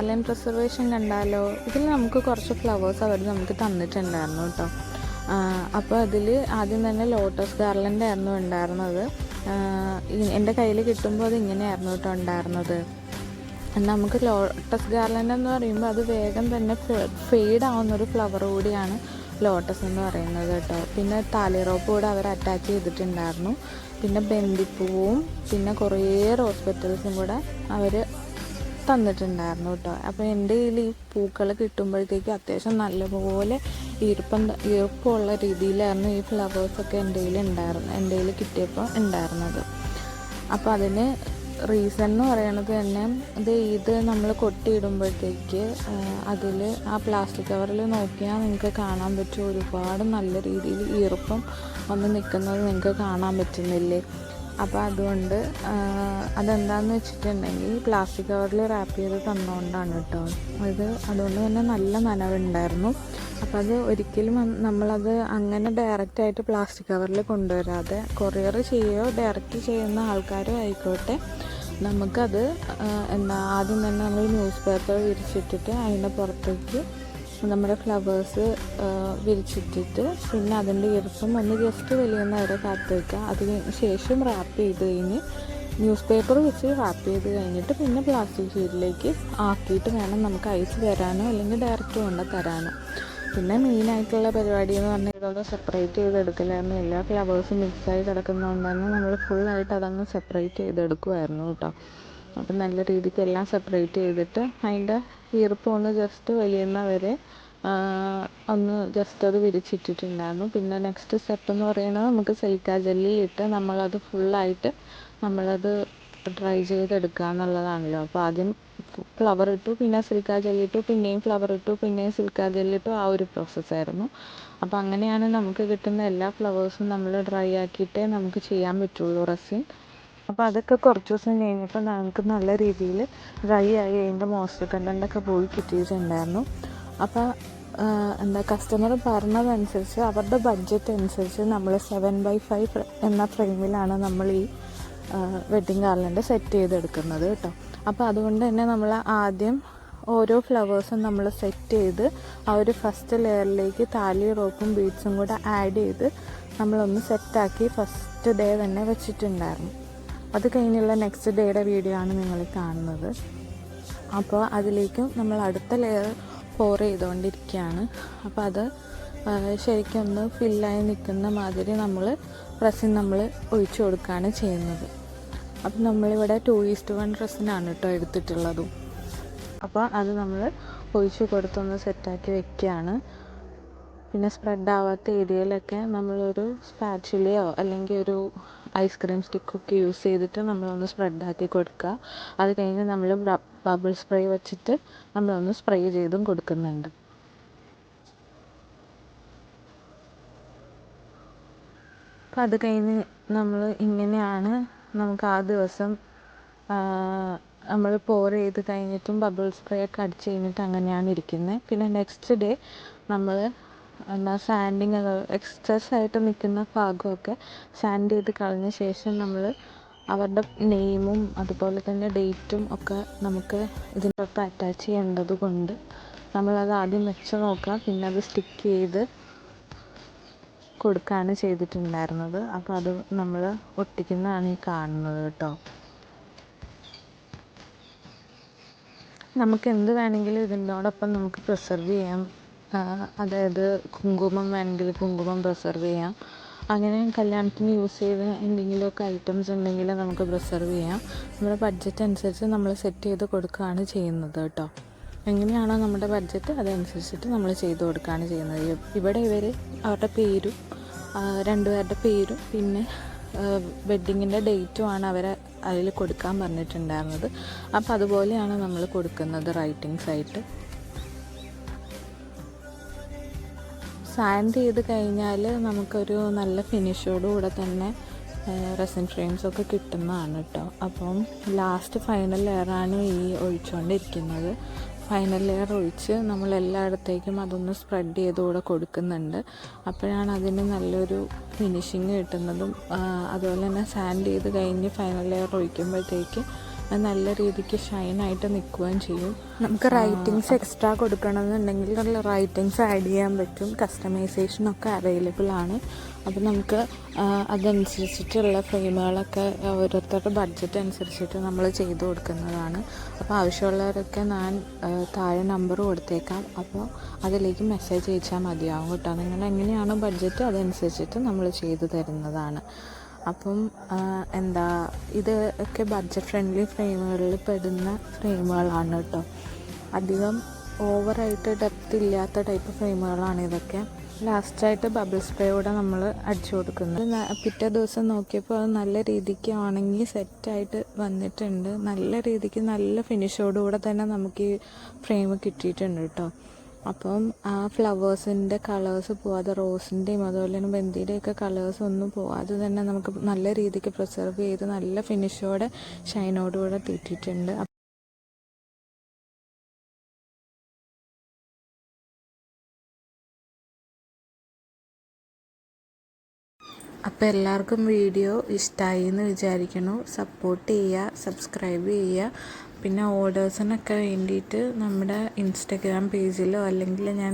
ഗാർലൻ reservation കണ്ടാലോ ഇതിൽ നമുക്ക് കുറച്ച് ഫ്ലവേഴ്സ് അവർ നമുക്ക് തന്നിട്ടുണ്ടായിരുന്നു കേട്ടോ അപ്പോൾ അതിൽ ആദ്യം തന്നെ ലോട്ടസ് ഗാർലന്റെ ആയിരുന്നു ഉണ്ടായിരുന്നത്. എന്റെ കയ്യിൽ കിട്ടുമ്പോൾ അത് ഇങ്ങനെയായിരുന്നു കേട്ടോ ഉണ്ടായിരുന്നത്. നമുക്ക് ലോട്ടസ് ഗാർലൻഡ് എന്ന് പറയുമ്പോൾ അത് വേഗം തന്നെ ഫെയ്ഡ് ആവുന്ന ഒരു ഫ്ലവർ കൂടിയാണ് ലോട്ടസ് എന്ന് പറയുന്നത് കേട്ടോ പിന്നെ താലിറോപ്പ് കൂടെ അവർ അറ്റാച്ച് ചെയ്തിട്ടുണ്ടായിരുന്നു. പിന്നെ ബന്ദിപ്പൂവും പിന്നെ കുറേ റോസ് പെറ്റൽസും കൂടെ അവർ തന്നിട്ടുണ്ടായിരുന്നു കേട്ടോ. അപ്പോൾ എന്റെ കയ്യിൽ ഈ പൂക്കൾ കിട്ടുമ്പോഴത്തേക്കും അത്യാവശ്യം നല്ലപോലെ ഈർപ്പം ഈർപ്പമുള്ള രീതിയിലായിരുന്നു ഈ ഫ്ലവേഴ്സൊക്കെ എന്റെ കയ്യിൽ ഉണ്ടായിരുന്നു എന്റെ കയ്യിൽ കിട്ടിയപ്പോൾ ഉണ്ടായിരുന്നത്. അപ്പോൾ അതിന് റീസൺ എന്ന് പറയുന്നത് തന്നെ ഇത് ഇത് നമ്മൾ കൊട്ടിയിടുമ്പോഴത്തേക്ക് അതിൽ ആ പ്ലാസ്റ്റിക് കവറിൽ നോക്കിയാൽ നിങ്ങൾക്ക് കാണാൻ പറ്റും ഒരുപാട് നല്ല രീതിയിൽ ഈർപ്പം വന്ന് നിൽക്കുന്നത് നിങ്ങൾക്ക് കാണാൻ പറ്റുന്നില്ലേ. അപ്പോൾ അതുകൊണ്ട് അതെന്താണെന്ന് വെച്ചിട്ടുണ്ടെങ്കിൽ പ്ലാസ്റ്റിക് കവറിൽ റാപ്പ് ചെയ്ത് തന്നുകൊണ്ടാണ് കേട്ടോ അത് അതുകൊണ്ട് തന്നെ നല്ല നനവുണ്ടായിരുന്നു. അപ്പോൾ അത് ഒരിക്കലും നമ്മളത് അങ്ങനെ ഡയറക്റ്റായിട്ട് പ്ലാസ്റ്റിക് കവറിൽ കൊണ്ടുവരാതെ കൊറിയർ ചെയ്യുകയോ ഡയറക്റ്റ് ചെയ്യുന്ന ആൾക്കാരോ ആയിക്കോട്ടെ നമുക്കത് എന്താ ആദ്യം തന്നെ നമ്മൾ ന്യൂസ് പേപ്പർ വിരിച്ചിട്ടിട്ട് അതിന്റെ പുറത്തേക്ക് നമ്മുടെ ഫ്ലവേഴ്സ് വിരിച്ചിട്ടിട്ട് പിന്നെ അതിന്റെ ഈർപ്പം ഒന്ന് ജസ്റ്റ് വലിയുന്ന വരെ കാത്തു വയ്ക്കുക. അതിന് ശേഷം റാപ്പ് ചെയ്ത് കഴിഞ്ഞ് ന്യൂസ് പേപ്പർ വെച്ച് റാപ്പ് ചെയ്ത് കഴിഞ്ഞിട്ട് പിന്നെ പ്ലാസ്റ്റിക് ഷീറ്റിലേക്ക് ആക്കിയിട്ട് വേണം നമുക്ക് ഐസ് തരാനോ അല്ലെങ്കിൽ ഡയറക്റ്റ് കൊണ്ട് തരാനോ. പിന്നെ മെയിനായിട്ടുള്ള പരിപാടി എന്ന് പറഞ്ഞാൽ ഇതൊന്നും സെപ്പറേറ്റ് ചെയ്തെടുക്കലായിരുന്നു എല്ലാ ഫ്ലവേഴ്സും മിക്സായി കിടക്കുന്നതുകൊണ്ട് തന്നെ നമ്മൾ ഫുള്ളായിട്ട് അതങ്ങ് സെപ്പറേറ്റ് ചെയ്തെടുക്കുമായിരുന്നു കേട്ടോ. അപ്പം നല്ല രീതിക്ക് എല്ലാം സെപ്പറേറ്റ് ചെയ്തിട്ട് അതിന്റെ ഈർപ്പം ഒന്ന് ജസ്റ്റ് വലിയുന്ന വരെ ഒന്ന് ജസ്റ്റ് അത് വിരിച്ചിട്ടിട്ടുണ്ടായിരുന്നു. പിന്നെ നെക്സ്റ്റ് സ്റ്റെപ്പ് എന്ന് പറയുന്നത് നമുക്ക് സിലിക്ക ജെല്ലി ഇട്ട് നമ്മളത് ഫുള്ളായിട്ട് നമ്മളത് ഡ്രൈ ചെയ്തെടുക്കുക എന്നുള്ളതാണല്ലോ. അപ്പോൾ ആദ്യം ഫ്ലവർ ഇട്ടു പിന്നെ സിലിക്ക ജെല്ലി ഇട്ടു പിന്നെയും ഫ്ലവർ ഇട്ടു പിന്നെയും സിലിക്ക ജെല്ലി ഇട്ടു ആ ഒരു പ്രോസസ്സായിരുന്നു അപ്പോൾ അങ്ങനെയാണ് നമുക്ക് കിട്ടുന്ന എല്ലാ ഫ്ലവേഴ്സും നമ്മൾ ഡ്രൈ ആക്കിയിട്ടേ നമുക്ക് ചെയ്യാൻ പറ്റുള്ളൂ റെസിൻ. അപ്പോൾ അതൊക്കെ കുറച്ച് ദിവസം കഴിഞ്ഞപ്പോൾ ഞങ്ങൾക്ക് നല്ല രീതിയിൽ ഡ്രൈ ആയി അതിന്റെ മോയ്സ്ചർ കണ്ടന്റൊക്കെ പോയി കിട്ടിയിട്ടുണ്ടായിരുന്നു. അപ്പോൾ എന്താ കസ്റ്റമർ പറഞ്ഞതനുസരിച്ച് അവരുടെ ബഡ്ജറ്റ് അനുസരിച്ച് നമ്മൾ സെവൻ ബൈ ഫൈവ് എന്ന ഫ്രെയിമിലാണ് നമ്മൾ ഈ വെഡ്ഡിങ് ഗാർലൻഡ് സെറ്റ് ചെയ്തെടുക്കുന്നത് കേട്ടോ. അപ്പോൾ അതുകൊണ്ട് തന്നെ നമ്മൾ ആദ്യം ഓരോ ഫ്ലവേഴ്സും നമ്മൾ സെറ്റ് ചെയ്ത് ആ ഒരു ഫസ്റ്റ് ലെയറിലേക്ക് താലി റോപ്പും ബീഡ്സും കൂടെ ആഡ് ചെയ്ത് നമ്മളൊന്ന് സെറ്റാക്കി ഫസ്റ്റ് ഡേ തന്നെ വെച്ചിട്ടുണ്ടായിരുന്നു. അത് കഴിഞ്ഞുള്ള നെക്സ്റ്റ് ഡേയുടെ വീഡിയോ ആണ് നിങ്ങൾ കാണുന്നത്. അപ്പോൾ അതിലേക്കും നമ്മൾ അടുത്ത ലെയർ പോർ ചെയ്തുകൊണ്ടിരിക്കുകയാണ് അപ്പോൾ അത് ശരിക്കും ഒന്ന് ഫില്ലായി നിൽക്കുന്ന മാതിരി നമ്മൾ റസിൻ നമ്മൾ ഒഴിച്ചു കൊടുക്കുകയാണ് ചെയ്യുന്നത്. അപ്പം നമ്മളിവിടെ ടു ഈസ്റ്റ് വൺ റസിനാണ് കേട്ടോ എടുത്തിട്ടുള്ളതും. അപ്പോൾ അത് നമ്മൾ ഒഴിച്ചു കൊടുത്തൊന്ന് സെറ്റാക്കി വെക്കുകയാണ്. പിന്നെ സ്പ്രെഡ് ആവാത്ത ഏരിയയിലൊക്കെ നമ്മളൊരു സ്പാച്ചുലയോ അല്ലെങ്കിൽ ഒരു ഐസ്ക്രീം സ്റ്റിക്കൊക്കെ യൂസ് ചെയ്തിട്ട് നമ്മളൊന്ന് സ്പ്രെഡാക്കി കൊടുക്കുക. അത് കഴിഞ്ഞ് നമ്മൾ ബബിൾ സ്പ്രേ വെച്ചിട്ട് നമ്മളൊന്ന് സ്പ്രേ ചെയ്തും കൊടുക്കുന്നുണ്ട്. അപ്പം അത് കഴിഞ്ഞ് നമ്മൾ ഇങ്ങനെയാണ് നമുക്ക് ആ ദിവസം നമ്മൾ പോർ ചെയ്ത് കഴിഞ്ഞിട്ടും ബബിൾ സ്പ്രേ ഒക്കെ അടിച്ച് കഴിഞ്ഞിട്ട് അങ്ങനെയാണ് ഇരിക്കുന്നത് പിന്നെ നെക്സ്റ്റ് ഡേ നമ്മൾ എന്താ സാൻഡിങ് എക്സസ് ആയിട്ട് നിൽക്കുന്ന ഭാഗമൊക്കെ സാൻഡ് ചെയ്ത് കളഞ്ഞ ശേഷം നമ്മൾ അവരുടെ നെയിമും അതുപോലെ തന്നെ ഡേറ്റും ഒക്കെ നമുക്ക് ഇതിനൊപ്പം അറ്റാച്ച് ചെയ്യേണ്ടത് കൊണ്ട് നമ്മളത് ആദ്യം വെച്ച് നോക്കുക പിന്നെ അത് സ്റ്റിക്ക് ചെയ്ത് കൊടുക്കുകയാണ് ചെയ്തിട്ടുണ്ടായിരുന്നത്. അപ്പോൾ അത് നമ്മൾ ഒട്ടിക്കുന്നതാണ് ഈ കാണുന്നത് കേട്ടോ. നമുക്ക് എന്ത് വേണമെങ്കിലും ഇതിനോടൊപ്പം നമുക്ക് പ്രിസർവ് ചെയ്യാം. അതായത് കുങ്കുമം വേണമെങ്കിൽ കുങ്കുമം പ്രിസർവ് ചെയ്യാം. അങ്ങനെ കല്യാണത്തിന് യൂസ് ചെയ്ത എന്തെങ്കിലുമൊക്കെ ഐറ്റംസ് ഉണ്ടെങ്കിൽ നമുക്ക് പ്രിസർവ് ചെയ്യാം. നമ്മുടെ ബഡ്ജറ്റ് അനുസരിച്ച് നമ്മൾ സെറ്റ് ചെയ്ത് കൊടുക്കുകയാണ് ചെയ്യുന്നത് കേട്ടോ. എങ്ങനെയാണോ നമ്മുടെ ബഡ്ജറ്റ് അതനുസരിച്ചിട്ട് നമ്മൾ ചെയ്ത് കൊടുക്കുകയാണ് ചെയ്യുന്നത്. ഇവിടെ ഇവർ അവരുടെ പേരും രണ്ടുപേരുടെ പേരും പിന്നെ വെഡിങ്ങിന്റെ ഡേറ്റും ആണ് അവരെ അതിൽ കൊടുക്കാൻ പറഞ്ഞിട്ടുണ്ടായിരുന്നത്. അപ്പോൾ അതുപോലെയാണ് നമ്മൾ കൊടുക്കുന്നത് റൈറ്റിങ്സ് ആയിട്ട്. സാൻഡ് ചെയ്ത് കഴിഞ്ഞാൽ നമുക്കൊരു നല്ല ഫിനിഷോടുകൂടെ തന്നെ റെസിൻ ഫ്രെയിംസ് ഒക്കെ കിട്ടുന്നതാണ് കേട്ടോ അപ്പം ലാസ്റ്റ് ഫൈനൽ ലെയറാണ് ഈ ഒഴിച്ചുകൊണ്ടിരിക്കുന്നത് ഫൈനൽ ലെയർ ഒഴിച്ച് നമ്മൾ എല്ലായിടത്തേക്കും അതൊന്ന് സ്പ്രെഡ് ചെയ്തുകൂടെ കൊടുക്കുന്നുണ്ട്. അപ്പോഴാണ് അതിന് നല്ലൊരു ഫിനിഷിങ് കിട്ടുന്നതും അതുപോലെ തന്നെ സാൻഡ് ചെയ്ത് കഴിഞ്ഞ് ഫൈനൽ ലെയർ ഒഴിക്കുമ്പോഴത്തേക്ക് അത് നല്ല രീതിക്ക് ഷൈനായിട്ട് നിൽക്കുകയും ചെയ്യും. നമുക്ക് റൈറ്റിങ്സ് എക്സ്ട്രാ കൊടുക്കണമെന്നുണ്ടെങ്കിൽ നല്ല റൈറ്റിങ്സ് ആഡ് ചെയ്യാൻ പറ്റും. കസ്റ്റമൈസേഷനൊക്കെ അവൈലബിൾ ആണ്. അപ്പോൾ നമുക്ക് അതനുസരിച്ചിട്ടുള്ള ഫ്രെയിമുകളൊക്കെ ഓരോരുത്തരുടെ ബഡ്ജറ്റ് അനുസരിച്ചിട്ട് നമ്മൾ ചെയ്തു കൊടുക്കുന്നതാണ്. അപ്പോൾ ആവശ്യമുള്ളവരൊക്കെ ഞാൻ താഴെ നമ്പർ കൊടുത്തേക്കാം. അപ്പോൾ അതിലേക്ക് മെസ്സേജ് അയച്ചാൽ മതിയാവും കേട്ടോ. നിങ്ങൾ എങ്ങനെയാണോ ബഡ്ജറ്റ് അതനുസരിച്ചിട്ട് നമ്മൾ ചെയ്തു തരുന്നതാണ്. അപ്പം എന്താ ഇത് ഒക്കെ ബഡ്ജറ്റ് ഫ്രണ്ട്ലി ഫ്രെയിമുകളിൽ പെടുന്ന ഫ്രെയിമുകളാണ് കേട്ടോ അധികം ഓവറായിട്ട് ഡെപ്ത് ഇല്ലാത്ത ടൈപ്പ് ഫ്രെയിമുകളാണ് ഇതൊക്കെ. ലാസ്റ്റായിട്ട് ബബിൾ സ്പ്രേ കൂടെ നമ്മൾ അടിച്ചു കൊടുക്കുന്നത്. പിറ്റേ ദിവസം നോക്കിയപ്പോൾ അത് നല്ല രീതിക്ക് ഉണങ്ങി സെറ്റായിട്ട് വന്നിട്ടുണ്ട്. നല്ല രീതിക്ക് നല്ല ഫിനിഷോടുകൂടെ തന്നെ നമുക്ക് ഈ ഫ്രെയിം കിട്ടിയിട്ടുണ്ട് കേട്ടോ അപ്പം ആ ഫ്ലവേഴ്സിന്റെ കളേഴ്സ് പോവാതെ റോസിന്റെയും അതുപോലെ തന്നെ ബന്ദിയുടെയൊക്കെ കളേഴ്സ് ഒന്നും പോവാതെ തന്നെ നമുക്ക് നല്ല രീതിക്ക് പ്രിസർവ് ചെയ്ത് നല്ല ഫിനിഷോടെ ഷൈനോടുകൂടെ തീറ്റിയിട്ടുണ്ട്. അപ്പോൾ എല്ലാവർക്കും വീഡിയോ ഇഷ്ടമായി എന്ന് വിചാരിക്കുന്നു. സപ്പോർട്ട് ചെയ്യുക സബ്സ്ക്രൈബ് ചെയ്യുക. പിന്നെ ഓർഡേഴ്സിനൊക്കെ വേണ്ടിയിട്ട് നമ്മുടെ ഇൻസ്റ്റഗ്രാം പേജിലോ അല്ലെങ്കിൽ ഞാൻ